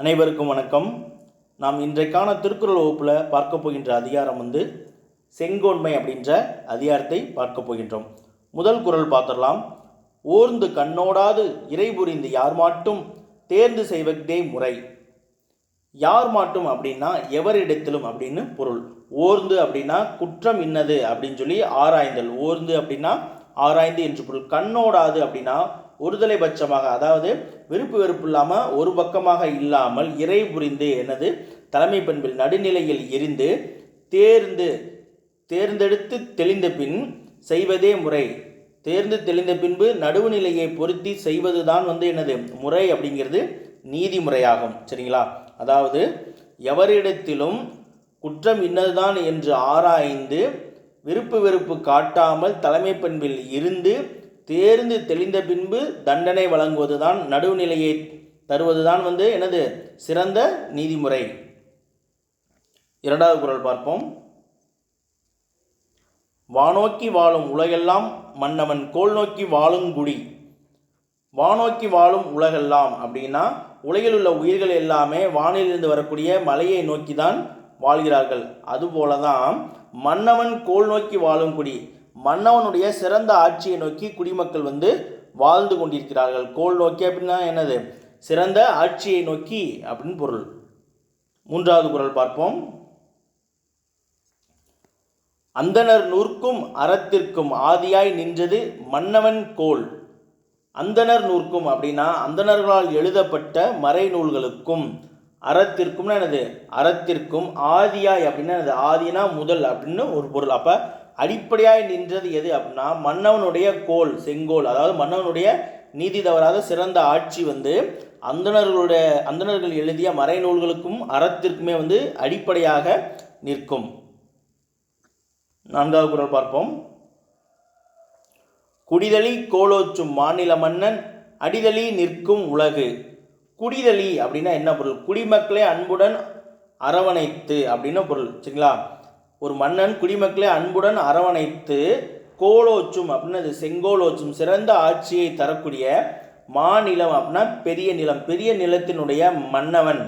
அனைவருக்கும் வணக்கம். நாம் இன்றைக்கான திருக்குறள் வகுப்பில் பார்க்க போகின்ற அதிகாரம் வந்து செங்கோன்மை அப்படின்ற அதிகாரத்தை பார்க்க போகின்றோம். முதல் குரல் பார்த்துடலாம். ஓர்ந்து கண்ணோடாது இறை புரிந்து யார் மாட்டும் தேர்ந்து செய்வதே முறை. யார் மாட்டும் அப்படின்னா எவரிடத்திலும் அப்படின்னு பொருள். ஓர்ந்து அப்படின்னா குற்றம் இன்னது அப்படின்னு சொல்லி ஆராய்ந்தல். ஓர்ந்து அப்படின்னா ஆராய்ந்து என்று பொருள். கண்ணோடாது அப்படின்னா ஒருதலை பட்சமாக அதாவது விருப்பு வெறுப்பு இல்லாமல் ஒரு பக்கமாக இல்லாமல் இறை புரிந்து எனது தலைமை பண்பில் நடுநிலையில் எரிந்து தேர்ந்து தேர்ந்தெடுத்து தெளிந்த பின் செய்வதே முறை. தேர்ந்து தெளிந்த பின்பு நடுவுநிலையை பொருத்தி செய்வதுதான் வந்து எனது முறை அப்படிங்கிறது நீதிமுறையாகும். சரிங்களா? அதாவது எவரிடத்திலும் குற்றம் இன்னதுதான் என்று ஆராய்ந்து விருப்பு வெறுப்பு காட்டாமல் தலைமை பண்பில் இருந்து தேர்ந்து தெளிந்த பின்பு தண்டனை வழங்குவதுதான் நடுவுநிலையை தருவதுதான் வந்து எனது சிறந்த நீதிமுறை. இரண்டாவது குரல் பார்ப்போம். வானோக்கி வாழும் உலகெல்லாம் மன்னவன் கோல் நோக்கி வாழுங்குடி வானோக்கி வாழும் உலகெல்லாம் அப்படின்னா உலகில் உள்ள உயிர்கள் எல்லாமே வானிலிருந்து வரக்கூடிய மலையை நோக்கி தான் வாழ்கிறார்கள். அதுபோல தான் மன்னவன் கோல் நோக்கி வாழும் குடி. மன்னவனுடைய சிறந்த ஆட்சியை நோக்கி குடிமக்கள் வந்து வாழ்ந்து கொண்டிருக்கிறார்கள். கோல் நோக்கி அப்படின்னா என்னது? சிறந்த ஆட்சியை நோக்கி அப்படின்னு பொருள். மூன்றாவது குரல் பார்ப்போம். அந்தணர் நூற்கும் அறத்திற்கும் ஆதியாய் நின்றது மன்னவன் கோல். அந்தணர் நூற்கும் அப்படின்னா அந்தணர்களால் எழுதப்பட்ட மறைநூல்களுக்கும் அறத்திற்கும்னா என்னது? அறத்திற்கும் ஆதியாய் அப்படின்னா என்னது? ஆதினா முதல் அப்படின்னு ஒரு பொருள். அப்போ அடிப்படையாய் நின்றது எது? அப்படின்னா மன்னவனுடைய கோல் செங்கோல் அதாவது மன்னவனுடைய நீதி தவறாத சிறந்த ஆட்சி வந்து அந்தணர்களுடைய அந்தணர்கள் எழுதிய மறைநூல்களுக்கும் அறத்திற்குமே வந்து அடிப்படையாக நிற்கும். நான்காவது குரல் பார்ப்போம். குடிதளி கோலோச்சும் மாநில மன்னன் அடிதளி நிற்கும் உலகு. குடிதளி அப்படின்னா என்ன பொருள்? குடிமக்களை அன்புடன் அரவணைத்து அப்படின்னு பொருள் சரிங்களா? ஒரு மன்னன் குடிமக்களை அன்புடன் அரவணைத்து கோலோச்சும் அப்படின்னு அது செங்கோலோச்சும் சிறந்த ஆட்சியை தரக்கூடிய மாநிலம் அப்படின்னா பெரிய நிலம் பெரிய நிலத்தினுடைய மன்னவன்.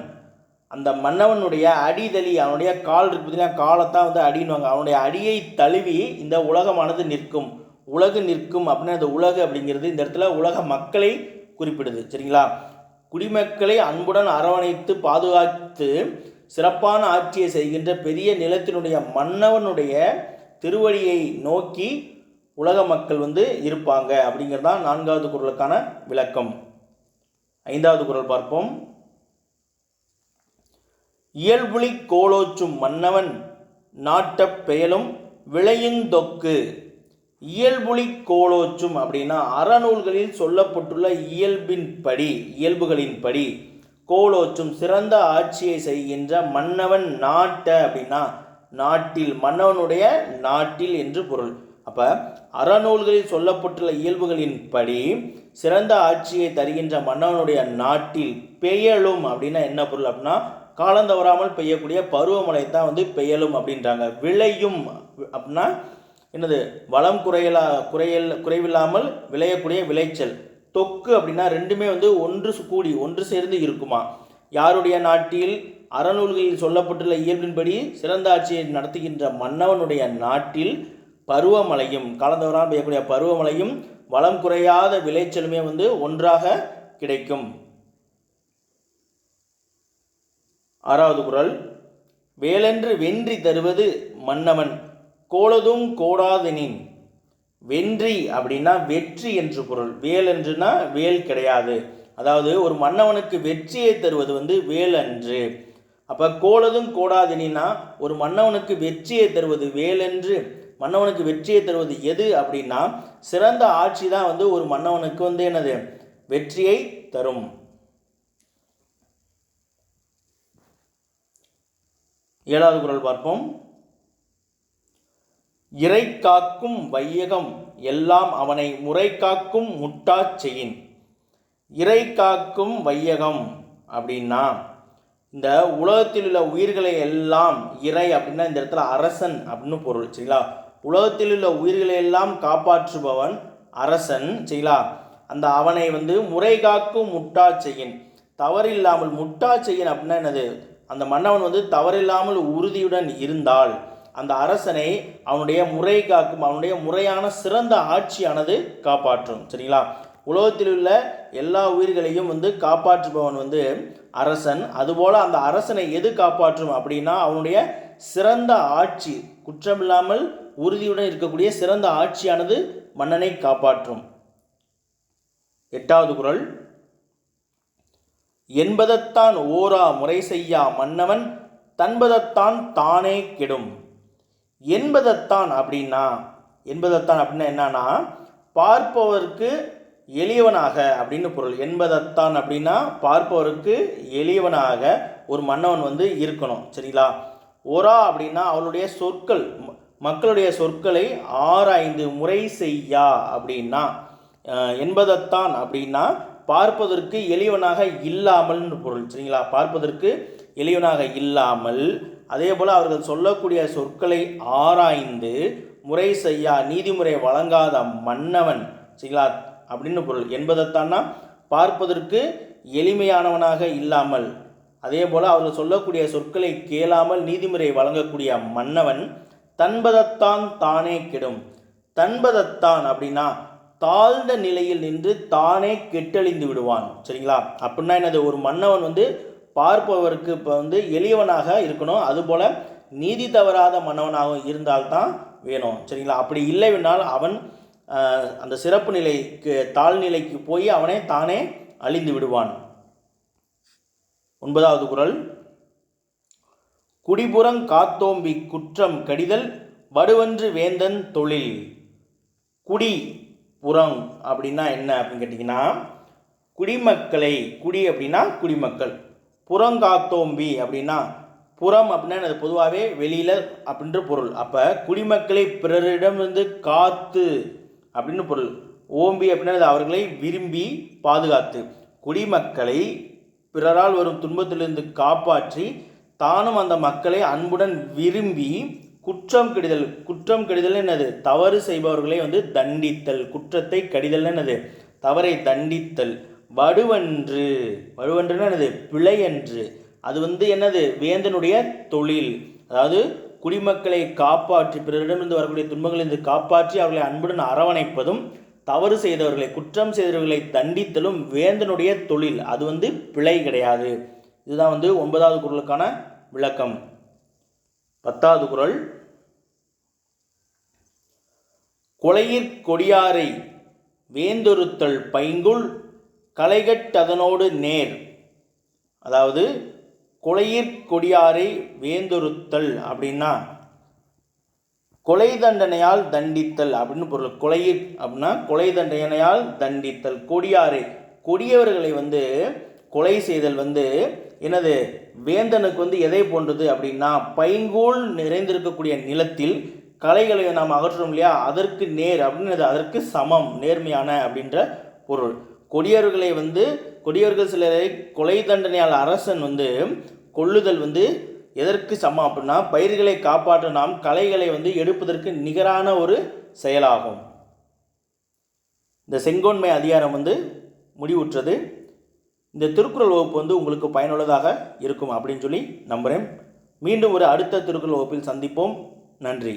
அந்த மன்னவனுடைய அடிதளி அவனுடைய கால் இருக்கு பார்த்தீங்கன்னா காலத்தான் வந்து அடின்னுவாங்க. அவனுடைய அடியை தழுவி இந்த உலகமானது நிற்கும். உலகு நிற்கும் அப்படின்னா அந்த உலகு அப்படிங்கிறது இந்த இடத்துல உலக மக்களை குறிப்பிடுது சரிங்களா? குடிமக்களை அன்புடன் அரவணைத்து பாதுகாத்து சிறப்பான ஆட்சியை செய்கின்ற பெரிய நிலத்தினுடைய மன்னவனுடைய திருவடியை நோக்கி உலக மக்கள் வந்து இருப்பாங்க அப்படிங்கிறது தான் நான்காவது குரலுக்கான விளக்கம். ஐந்தாவது குரல் பார்ப்போம். இயல்புலி கோலோச்சும் மன்னவன் நாட்டப் பெயலும் விளையுந்தொக்கு இயல்புலி கோலோச்சும் அப்படின்னா அறநூல்களில் சொல்லப்பட்டுள்ள இயல்பின் படி இயல்புகளின் படி. கோலோச்சும் சிறந்த ஆட்சியை செய்கின்ற மன்னவன் நாட்ட அப்படின்னா நாட்டில் மன்னவனுடைய நாட்டில் என்று பொருள். அப்போ அறநூல்களில் சொல்லப்பட்டுள்ள இயல்புகளின் படி சிறந்த ஆட்சியை தருகின்ற மன்னவனுடைய நாட்டில் பெயலும் அப்படின்னா என்ன பொருள் அப்படின்னா காலம் தவறாமல் பெய்யக்கூடிய பருவமழை தான் வந்து பெயலும் அப்படின்றாங்க. விளையும் அப்படின்னா என்னது வளம் குறையலா குறையல் குறைவில்லாமல் விளையக்கூடிய விளைச்சல். தொக்கு அப்படின்னா ரெண்டுமே வந்து ஒன்று கூடி ஒன்று சேர்ந்து இருக்குமா? யாருடைய நாட்டில் அறநூல்களில் சொல்லப்பட்டுள்ள இயல்பின்படி சிறந்த ஆட்சியை நடத்துகின்ற மன்னவனுடைய நாட்டில் பருவமழையும் கலந்தவரால் பெய்யக்கூடிய பருவமழையும் வளம் குறையாத விளைச்சலுமே வந்து ஒன்றாக கிடைக்கும். ஆறாவது குரல் வேலென்று வென்றி தருவது மன்னவன் கோலதும் கோடாதெனின் வென்றி அப்படின்னா வெற்றி என்று பொருள். வேல் என்றுனா வேல் கிடையாது. அதாவது ஒரு மன்னவனுக்கு வெற்றியை தருவது வந்து வேல் அன்று. அப்போ கோலதும் கோடாதினா ஒரு மன்னவனுக்கு வெற்றியை தருவது வேலென்று மன்னவனுக்கு வெற்றியை தருவது எது அப்படின்னா சிறந்த ஆட்சி தான் வந்து ஒரு மன்னவனுக்கு வந்து என்னது? வெற்றியை தரும். ஏழாவது குரல் பார்ப்போம். இறை காக்கும் வையகம் எல்லாம் அவனை முறை காக்கும் முட்டாச் செய்யின். இறை காக்கும் வையகம் அப்படின்னா இந்த உலகத்தில் உள்ள உயிர்களை எல்லாம் இறை அப்படின்னா இந்த இடத்துல அரசன் அப்படின்னு பொருள் சரிங்களா? உலகத்தில் உள்ள உயிர்களை எல்லாம் காப்பாற்றுபவன் அரசன் சரிங்களா? அந்த அவனை வந்து முறை காக்கும் முட்டாச் செய்யின். தவறில்லாமல் முட்டா செய்யின் அப்படின்னா என்னது? அந்த மன்னவன் வந்து தவறில்லாமல் உறுதியுடன் இருந்தால் அந்த அரசனை அவனுடைய முறை காக்கும் அவனுடைய முறையான சிறந்த ஆட்சியானது காப்பாற்றும். சரிங்களா? உலகத்தில் உள்ள எல்லா உயிர்களையும் வந்து காப்பாற்றுபவன் வந்து அரசன். அதுபோல் அந்த அரசனை எது காப்பாற்றும் அப்படின்னா அவனுடைய சிறந்த ஆட்சி குற்றமில்லாமல் உறுதியுடன் இருக்கக்கூடிய சிறந்த ஆட்சியானது மன்னனை காப்பாற்றும். எட்டாவது குரல். என்பதத்தான் ஓரா முறை செய்யா மன்னவன் தன்பதத்தான் தானே கெடும். என்பதைத்தான் அப்படின்னா என்பதைத்தான் அப்படின்னா என்னன்னா பார்ப்பவருக்கு எளியவனாக அப்படின்னு பொருள். என்பதைத்தான் அப்படின்னா பார்ப்பவருக்கு எளியவனாக ஒரு மன்னவன் வந்து இருக்கணும் சரிங்களா? ஒரா அப்படின்னா அவளுடைய சொற்கள் மக்களுடைய சொற்களை ஆராய்ந்து முறை செய்யா அப்படின்னா என்பதைத்தான் அப்படின்னா பார்ப்பதற்கு எளியவனாக இல்லாமல்னு பொருள் சரிங்களா? பார்ப்பதற்கு எளியவனாக இல்லாமல் அதே போல் அவர்கள் சொல்லக்கூடிய சொற்களை ஆராய்ந்து முறை செய்யா நீதிமுறை வழங்காத மன்னவன் சரிங்களா? அப்படின்னு பொருள். என்பதைத்தான்னா பார்ப்பதற்கு எளிமையானவனாக இல்லாமல் அதே போல் அவர்கள் சொல்லக்கூடிய சொற்களை கேளாமல் நீதிமுறை வழங்கக்கூடிய மன்னவன் தன்பதத்தான் தானே கெடும். தன்பதத்தான் அப்படின்னா தாழ்ந்த நிலையில் நின்று தானே கெட்டழிந்து விடுவான் சரிங்களா? அப்படின்னா என்னது? ஒரு மன்னவன் வந்து பார்ப்பவருக்கு இப்போ வந்து எளியவனாக இருக்கணும். அதுபோல் நீதி தவறாத மன்னவனாகவும் இருந்தால்தான் வேணும். சரிங்களா? அப்படி இல்லைவென்றால் அவன் அந்த சிறப்பு நிலைக்கு தாழ்நிலைக்கு போய் அவனே தானே அழிந்து விடுவான். ஒன்பதாவது குரல். குடிபுறம் காத்தோம்பி குற்றம் கடிதல் வடுவன்று வேந்தன் தொழில். குடி புறம் அப்படின்னா என்ன அப்படின்னு கேட்டிங்கன்னா குடிமக்களை குடி அப்படின்னா குடிமக்கள். புறங்காத்தோம்பி அப்படின்னா புறம் அப்படின்னா அது பொதுவாகவே வெளியில் அப்படின்ற பொருள். அப்போ குடிமக்களை பிறரிடமிருந்து காத்து அப்படின்னு பொருள். ஓம்பி அப்படின்னா அது அவர்களை விரும்பி பாதுகாத்து. குடிமக்களை பிறரால் வரும் துன்பத்திலிருந்து காப்பாற்றி தானும் அந்த மக்களை அன்புடன் விரும்பி குற்றம் கெடுதல் குற்றம் கெடுதல் என்னது? தவறு செய்பவர்களை வந்து தண்டித்தல். குற்றத்தை கடிதல் என்னது? தவறை தண்டித்தல். வடுவன்று. வடுவன்றுன்னா என்னது? பிழையன்று. அது வந்து என்னது? வேந்தனுடைய தொழில். அதாவது குடிமக்களை காப்பாற்றி பிறரிடமிருந்து வரக்கூடிய துன்பங்களிலிருந்து காப்பாற்றி அவர்களை அன்புடன் அரவணைப்பதும் தவறு செய்தவர்களை குற்றம் செய்தவர்களை தண்டித்தலும் வேந்தனுடைய தொழில். அது வந்து பிழை கிடையாது. இதுதான் வந்து ஒன்பதாவது குரலுக்கான விளக்கம். பத்தாவது குரல். கொலையிற் கொடியாரை வேந்தொருத்தல் பைங்குள் களைகட்டதனோடு நேர். அதாவது கொலையிற் கொடியாரை வேந்தொருத்தல் அப்படின்னா கொலை தண்டனையால் தண்டித்தல் அப்படின்னு பொருள். கொலையிற் அப்படின்னா கொலை தண்டனையால் தண்டித்தல். கொடியாரை கொடியவர்களை வந்து கொலை செய்தல் வந்து என்னது? வேந்தனுக்கு வந்து எதை போன்றது அப்படின்னா பைங்கோல் நிறைந்திருக்கக்கூடிய நிலத்தில் களைகளை நாம் அகற்றுறோம் இல்லையா? அதற்கு நேர் அப்படின்னு அதற்கு சமம் நேர்மையான அப்படின்ற பொருள். கொடியவர்களை வந்து கொடியவர்கள் சிலரை கொலை தண்டனையால் அரசன் வந்து கொள்ளுதல் வந்து எதற்கு சமம் அப்படின்னா பயிர்களை காப்பாற்ற நாம் களைகளை வந்து எடுப்பதற்கு நிகரான ஒரு செயலாகும். இந்த செங்கோன்மை அதிகாரம் வந்து முடிவுற்றது. இந்த திருக்குறள் வகுப்பு வந்து உங்களுக்கு பயனுள்ளதாக இருக்கும் அப்படின்னு சொல்லி நம்புகிறேன் மீண்டும் ஒரு அடுத்த திருக்குறள் வகுப்பில் சந்திப்போம். நன்றி.